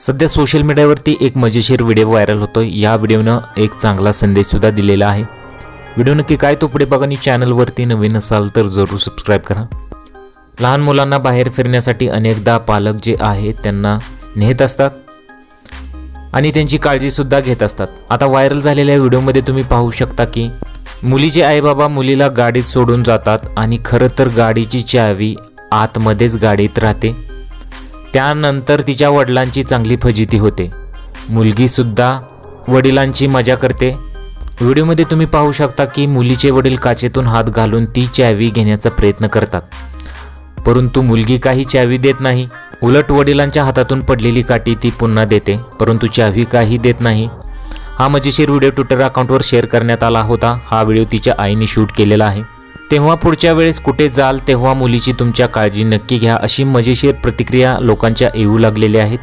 सध्या सोशल मीडियावरती एक मजेशीर व्हिडिओ व्हायरल होतो या व्हिडिओनं एक चांगला संदेशसुद्धा दिलेला आहे. व्हिडिओ नक्की काय तो पुढे बघा आणि चॅनलवरती नवीन असाल तर जरूर सबस्क्राईब करा. लहान मुलांना बाहेर फिरण्यासाठी अनेकदा पालक जे आहेत त्यांना नेत असतात आणि त्यांची काळजीसुद्धा घेत असतात. आता व्हायरल झालेल्या व्हिडिओमध्ये तुम्ही पाहू शकता की मुलीचे आईबाबा मुलीला गाडीत सोडून जातात आणि खरं तर गाडीची चावी आतमध्येच गाडीत राहते. त्यानंतर तिच्या वडिलांची चांगली फजिती होते. मुलगीसुद्धा वडिलांची मजा करते. व्हिडिओमध्ये तुम्ही पाहू शकता की मुलीचे वडील काचेतून हात घालून ती चावी घेण्याचा प्रयत्न करतात. परंतु मुलगी काही चावी देत नाही. उलट वडिलांच्या हातातून पडलेली काठी ती पुन्हा देते परंतु चावी काही देत नाही. हा मजेशीर व्हिडिओ ट्विटर अकाउंटवर शेअर करण्यात आला होता. हा व्हिडिओ तिच्या आईने शूट केलेला आहे. तेव्हा पुढच्या वेळेस कुठे जाल तेव्हा मुलीची तुमच्या काळजी नक्की घ्या अशी मजेशीर प्रतिक्रिया लोकांच्या येऊ लागलेल्या आहेत.